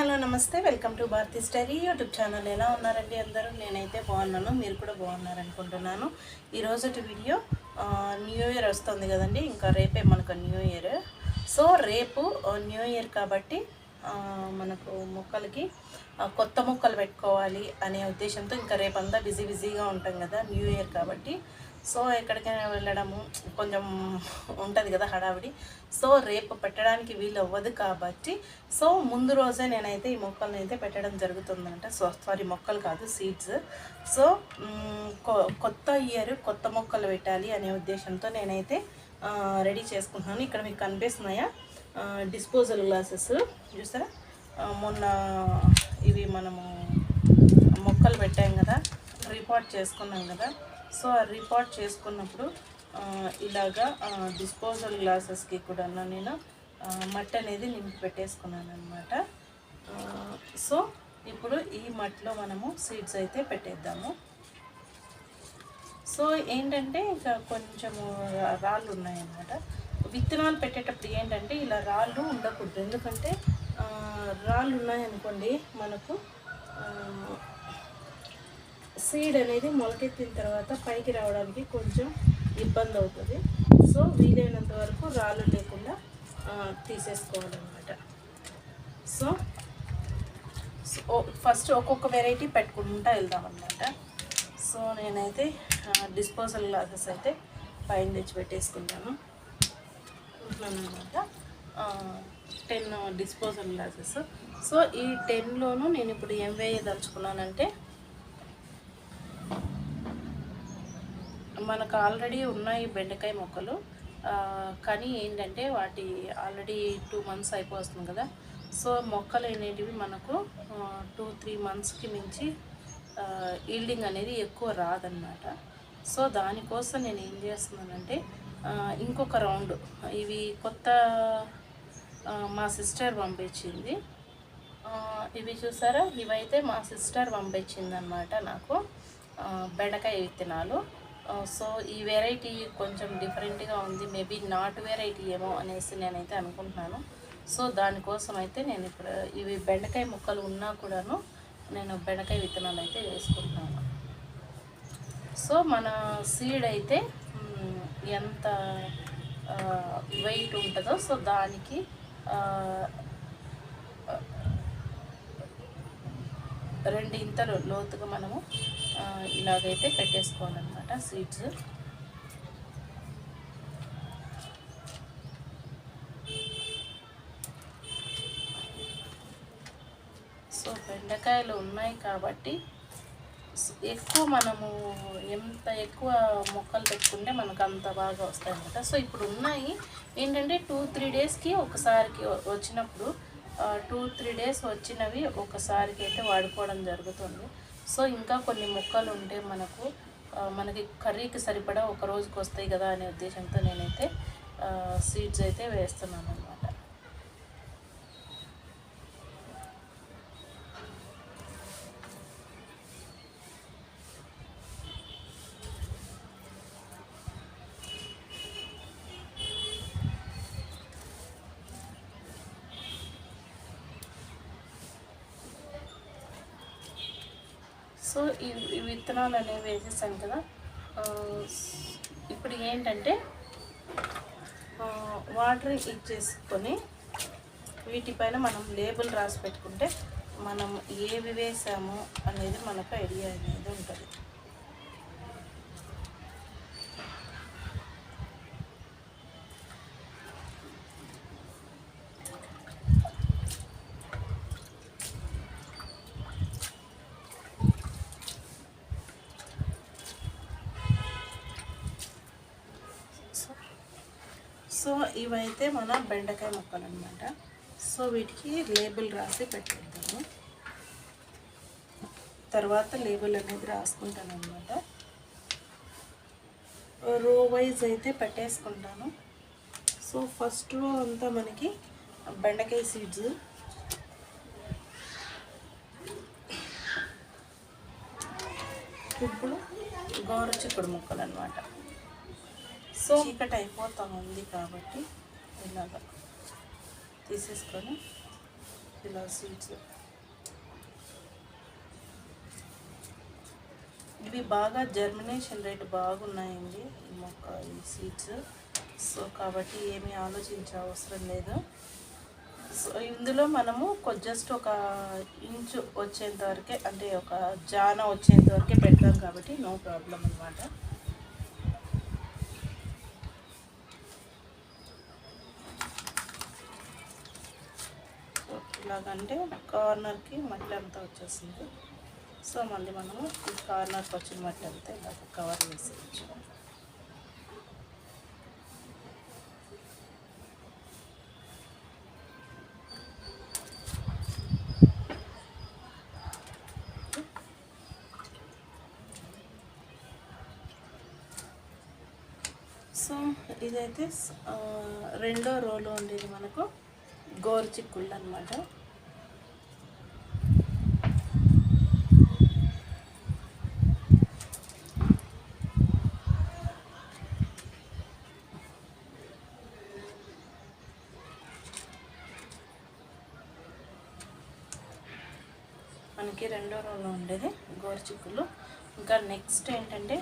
Hello నమస్తే. Welcome to Bharathi study YouTube channel. ఎలా ఉన్నారండి అందరూ? నేనైతే బాగున్నాను. మీరు కూడా బాగున్నారనుకుంటున్నాను. ఈరోజు వీడియో న్యూ ఇయర్ వస్తుంది కదండి. ఇంకా రేపే మనకు న్యూ ఇయర్. సో రేపు న్యూ ఇయర్ కాబట్టి మనకు మొక్కలకి కొత్త మొక్కలు పెట్టుకోవాలి అనే ఉద్దేశంతో ఇంకా రేపంతా బిజీ బిజీగా ఉంటాం కదా న్యూ ఇయర్ కాబట్టి. సో ఎక్కడికైనా వెళ్ళడము కొంచెం ఉంటుంది కదా హడావిడి. సో రేపు పెట్టడానికి వీలు అవ్వదు కాబట్టి సో ముందు రోజే నేనైతే ఈ మొక్కలను అయితే పెట్టడం జరుగుతుందంట. సో సారీ మొక్కలు కాదు సీడ్స్ సో కొ- కొత్త ఇయర్ కొత్త మొక్కలు పెట్టాలి అనే ఉద్దేశంతో నేనైతే రెడీ చేసుకుంటున్నాను. ఇక్కడ మీకు కనిపిస్తున్నాయా? డిస్పోజల్ గ్లాసెస్ చూసారా? మొన్న ఇవి మనము మొక్కలు పెట్టాం కదా రిపోర్ట్ చేసుకున్నాం కదా. సో ఆ రిపోర్ట్ చేసుకున్నప్పుడు ఇలాగా డిస్పోజల్ గ్లాసెస్కి కూడా నేను ఆ, మట్టి అనేది నింపి పెట్టేసుకున్నాను అనమాట సో ఇప్పుడు ఈ మట్టిలో మనము సీడ్స్ అయితే పెట్టేద్దాము. సో ఏంటంటే ఇంకా కొంచెము రాళ్ళు ఉన్నాయన్నమాట. విత్తనాలు పెట్టేటప్పుడు ఏంటంటే ఇలా రాళ్ళు ఉండకూడదు. ఎందుకంటే రాళ్ళు ఉన్నాయనుకోండి మనకు సీడ్ అనేది మొలకెత్తిన తర్వాత పైకి రావడానికి కొంచెం ఇబ్బంది అవుతుంది. సో వీలైనంత వరకు రాళ్ళు లేకుండా తీసేసుకోవాలన్నమాట. సో ఫస్ట్ ఒక్కొక్క వెరైటీ పెట్టుకుంటా వెళ్దాం అనమాట సో నేనైతే డిస్పోజల్ గ్లాసెస్ అయితే పైన తెచ్చి పెట్టేసుకుంటాను. అనమాట టెన్ డిస్పోజల్ గ్లాసెస్. సో ఈ టెన్లోనూ నేను ఇప్పుడు ఏం వేయదలుచుకున్నానంటే మనకు ఆల్రెడీ ఉన్నాయి బెండకాయ మొక్కలు. కానీ ఏంటంటే వాటి ఆల్రెడీ టూ మంత్స్ అయిపోతుంది కదా. సో మొక్కలు అనేటివి మనకు టూ త్రీ మంత్స్కి మించి ఈల్డింగ్ అనేది ఎక్కువ రాదన్నమాట. సో దానికోసం నేను ఏం చేస్తున్నానంటే ఇంకొక రౌండ్ ఇవి కొత్త మా సిస్టర్ పంపించింది. ఇవి చూసారా? ఇవైతే మా సిస్టర్ పంపించింది అనమాట నాకు బెండకాయ విత్తనాలు. Uh, సో ఈ వెరైటీ కొంచెం డిఫరెంట్గా ఉంది. మేబీ నాట్ వెరైటీ ఏమో అనేసి నేనైతే అనుకుంటున్నాను. సో దానికోసం అయితే నేను ఇప్పుడు ఇవి బెండకాయ ముక్కలు ఉన్నా కూడాను నేను బెండకాయ విత్తనాలు అయితే వేసుకుంటున్నాను. సో మన సీడ్ అయితే ఎంత uh, వెయిట్ ఉంటుందో సో దానికి uh, రెండు ఇంతలు లోతుగా మనము ఇలాగైతే పెట్టేసుకోవాలన్నమాట. సీడ్స్. సో బెండకాయలు ఉన్నాయి కాబట్టి ఎక్కువ మనము ఎంత ఎక్కువ మొక్కలు పెట్టుకుంటే మనకు అంత బాగా వస్తాయన్నమాట సో ఇప్పుడు ఉన్నాయి. ఏంటంటే టూ త్రీ డేస్కి ఒకసారికి వచ్చినప్పుడు టూ త్రీ డేస్ వచ్చినవి ఒకసారికి అయితే వాడుకోవడం జరుగుతుంది. సో ఇంకా కొన్ని మొక్కలు ఉంటే మనకు మనకి కర్రీకి సరిపడా ఒక రోజుకి వస్తాయి కదా అనే ఉద్దేశంతో నేనైతే సీడ్స్ అయితే వేస్తున్నాను అన్నమాట సో ఈ విత్తనాలు అనేవి వేసేసాను కదా. ఇప్పుడు ఏంటంటే వాటర్ ఇచ్చేసుకొని వీటిపైన మనం లేబుల్ రాసి పెట్టుకుంటే మనం ఏవి వేసాము అనేది మనకు ఐడియా అనేది ఉంటుంది. సో ఇవైతే మన బెండకాయ మొక్కలు అనమాట సో వీటికి లేబుల్ రాసి పెట్టేద్దాము. తర్వాత లేబుల్ అనేది రాసుకుంటాను అనమాట రో వైజ్ అయితే పెట్టేసుకుంటాను. సో ఫస్ట్లో అంతా మనకి బెండకాయ సీడ్స్ ఇప్పుడు గోరచిక్కుడు ముక్కలు అనమాట సో చీకటి అయిపోతా ఉంది కాబట్టి ఇలాగా తీసేసుకొని ఇలా స్వీట్స్ ఇవి బాగా జర్మినేషన్ రేట్ బాగున్నాయండి ఈ మొక్క ఈ సీడ్స్ సో కాబట్టి ఏమీ ఆలోచించే అవసరం లేదు. సో ఇందులో మనము జస్ట్ ఒక ఇంచు వచ్చేంత వరకే అంటే ఒక జాన వచ్చేంత వరకే పెడతాం కాబట్టి నో ప్రాబ్లం అనమాట ఇలాగంటే కార్నర్కి మట్టి అంతా వచ్చేసింది సో మళ్ళీ మనము ఈ కార్నర్కి వచ్చిన మట్టి అంతా ఇలా కవర్ వేసేయచ్చు సో ఇదైతే రెండో రోలో ఉండేది మనకు. గోరు చిక్కుళ్ళు అనమాట మనకి రెండో రోజులో ఉండేది గోరుచిక్కులు ఇంకా నెక్స్ట్ ఏంటంటే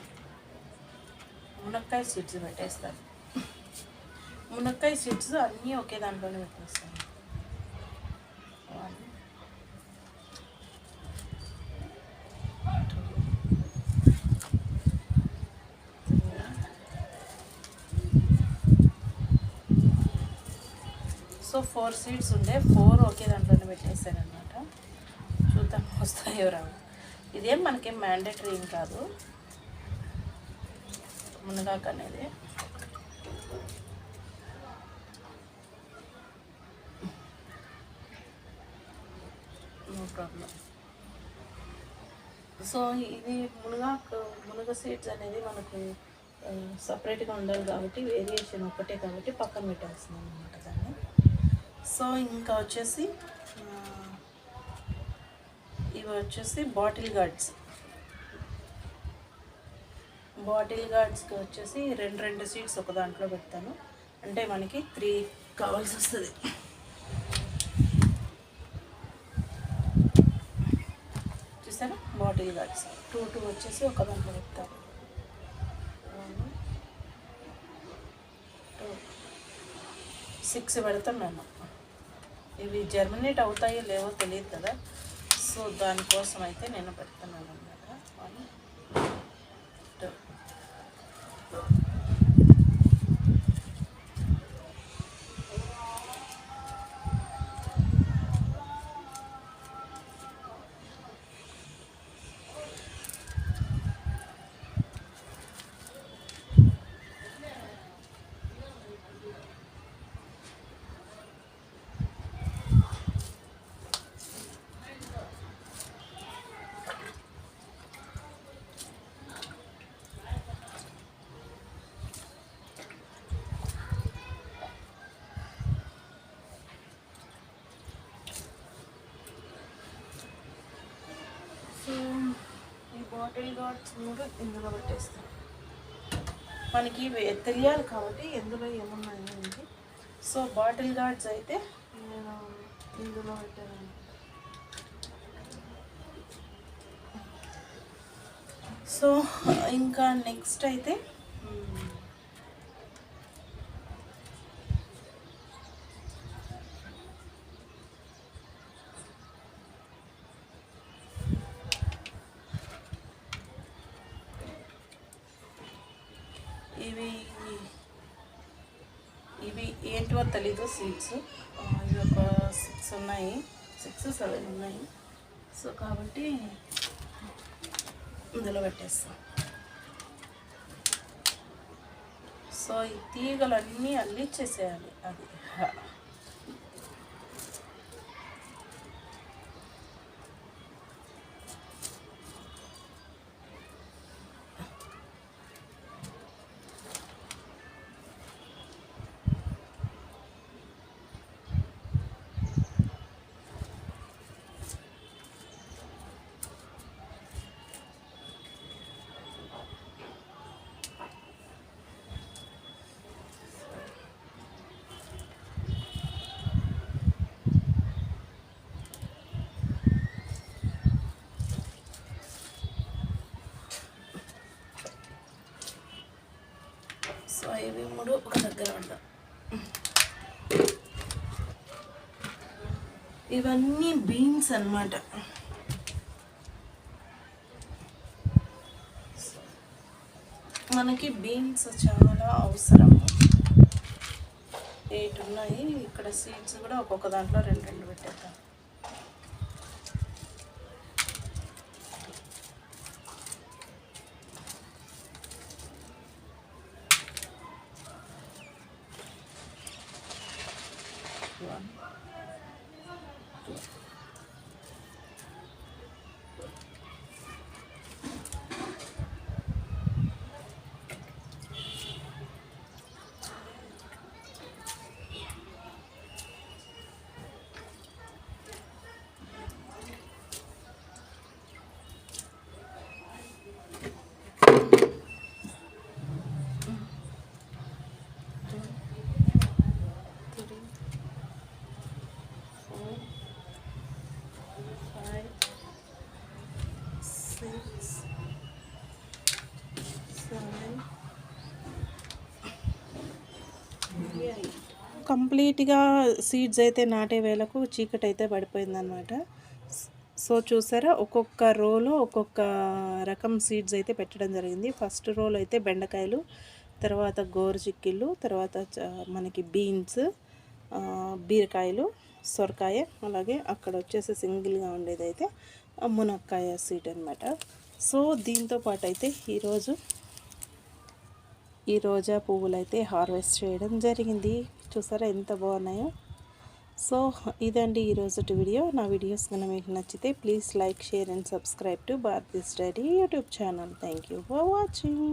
మునక్కాయ సీడ్స్ పెట్టేస్తారు. మునక్కాయ సీడ్స్ అన్నీ ఒకే దాంట్లోనే పెట్టేస్తాను మొత్తం ఫోర్ సీడ్స్ ఉండే ఫోర్ ఒకే దాంట్లోనే పెట్టేశారనమాట చూద్దాం వస్తాయో రావు. ఇదేం మనకేం మ్యాండేటరీ ఏం కాదు. మునగాకు అనేది నో ప్రాబ్లం. సో ఇది మునగాకు మునగ సీడ్స్ అనేది మనకి సపరేట్గా ఉండాలి కాబట్టి వేరియేషన్ ఒకటే కాబట్టి పక్కన పెట్టాల్సింది అనమాట దాన్ని. సో ఇంకా వచ్చేసి ఇవి వచ్చేసి బాటిల్ గార్డ్స్. బాటిల్ గార్డ్స్కి వచ్చేసి రెండు రెండు సీట్స్ ఒక దాంట్లో పెడతాను. అంటే మనకి త్రీ కావాల్సి వస్తుంది. చూసారా? Bottle guards. టూ టూ వచ్చేసి ఒక దాంట్లో పెడతాను. సిక్స్ పెడతాను నేను ఇవి జర్మినేట్ అవుతాయో లేవో తెలియదు కదా. సో దానికోసం అయితే నేను పెడుతున్నాను అనమాట వన్ టూ సో ఈ బాటిల్ గార్డ్స్ కూడా ఇందులో పెట్టేస్తాం. మనకి తెలియాలి కాబట్టి ఎందులో ఏమున్నాయి అనేది. సో బాటిల్ గార్డ్స్ అయితే నేను ఇందులో పెట్టాను. సో ఇంకా నెక్స్ట్ అయితే ఇవి ఇవి ఏంటివో తెలీదు సీడ్స్. ఇవి ఒక సిక్స్ ఉన్నాయి. సిక్స్ సెవెన్ ఉన్నాయి. సో కాబట్టి ఇందులో పెట్టేస్తాం. సో ఈ తీగలన్నీ అల్లిచ్చేసేయాలి అది. ఇవి మూడు ఒక దగ్గర ఉంటాం ఇవన్నీ బీన్స్ అనమాట మనకి బీన్స్ చాలా అవసరం. ఎయిట్ ఉన్నాయి ఇక్కడ సీడ్స్ కూడా ఒక్కొక్క దాంట్లో రెండు రెండు పెట్టేద్దాం. కంప్లీట్గా సీడ్స్ అయితే నాటే వేళకు చీకటి అయితే పడిపోయిందనమాట సో చూసారా ఒక్కొక్క రోలో ఒక్కొక్క రకం సీడ్స్ అయితే పెట్టడం జరిగింది. ఫస్ట్ రోలో అయితే బెండకాయలు తర్వాత గోరుచిక్కిళ్ళు తర్వాత చ- మనకి బీన్స్ బీరకాయలు సొరకాయ అలాగే అక్కడ వచ్చేసి సింగిల్గా ఉండేది అయితే మునక్కాయ సీడ్ అనమాట సో దీంతో పాటు అయితే ఈరోజు ఈ రోజా పువ్వులు అయితే హార్వెస్ట్ చేయడం జరిగింది. చూసారా ఎంత బాగున్నాయో? సో ఇదండి ఈరోజు వీడియో. నా వీడియోస్ కనుక మీకు నచ్చితే please like share and subscribe to Bharathi study YouTube channel. Thank you for watching.